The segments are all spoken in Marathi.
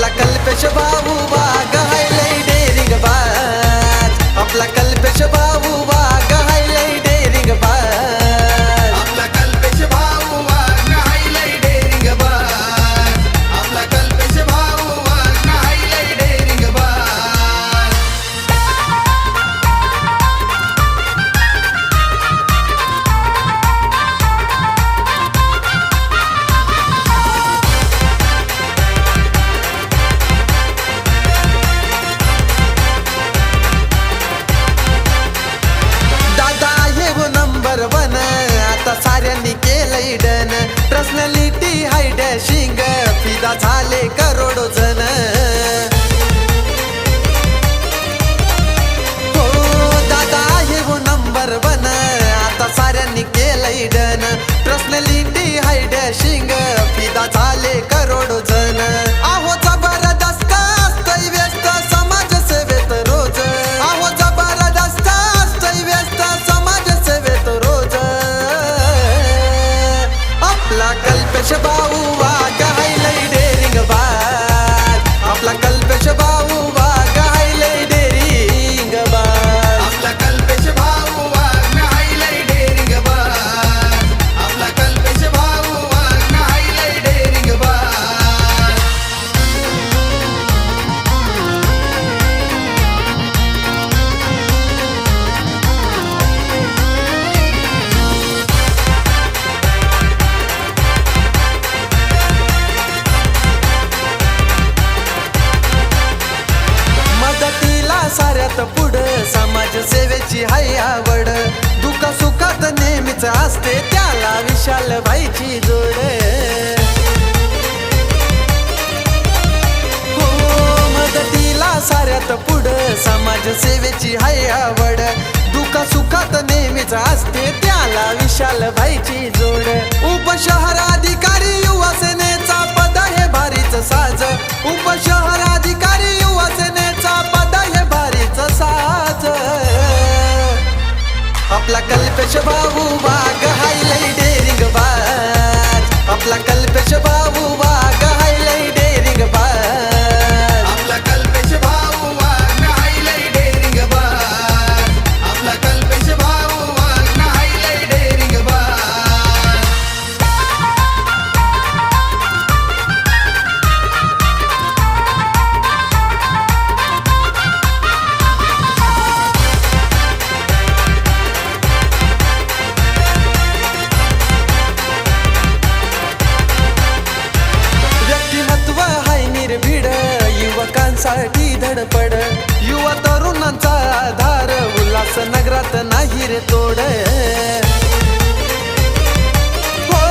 आपला कल्पेश भाऊ बा हायलय डेरिंग बाज आपला कल्पेश भाऊ हाय आवड. दुःखा सुखात नेहमीच असते त्याला विशाल भाईची जोड. हो मदतीला साऱ्यात पुढ समाजसेवेची हाय आवड. दुःखा सुखात नेहमीच असते त्याला विशाल भाईची जोड. आपला कल्पेश भाऊ बाग हाय लई डेरिंग बाज. आपला कल्पेश भाऊ काळजी धडपड. युवा तरुणांचा आधार उल्हास नगरात नाही रे तोड. हो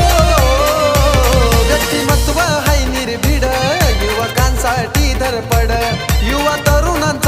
व्यक्तिमत्व हाय निर्भीड. युवकांसाठी धडपड. युवा तरुणांचा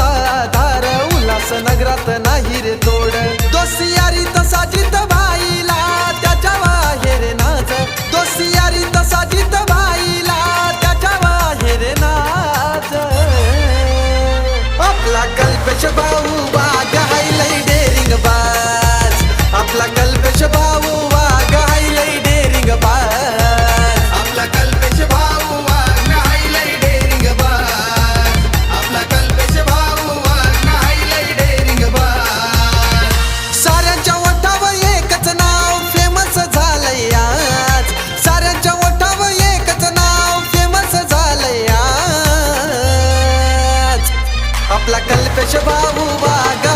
आपला कल्पेश भाऊ बाग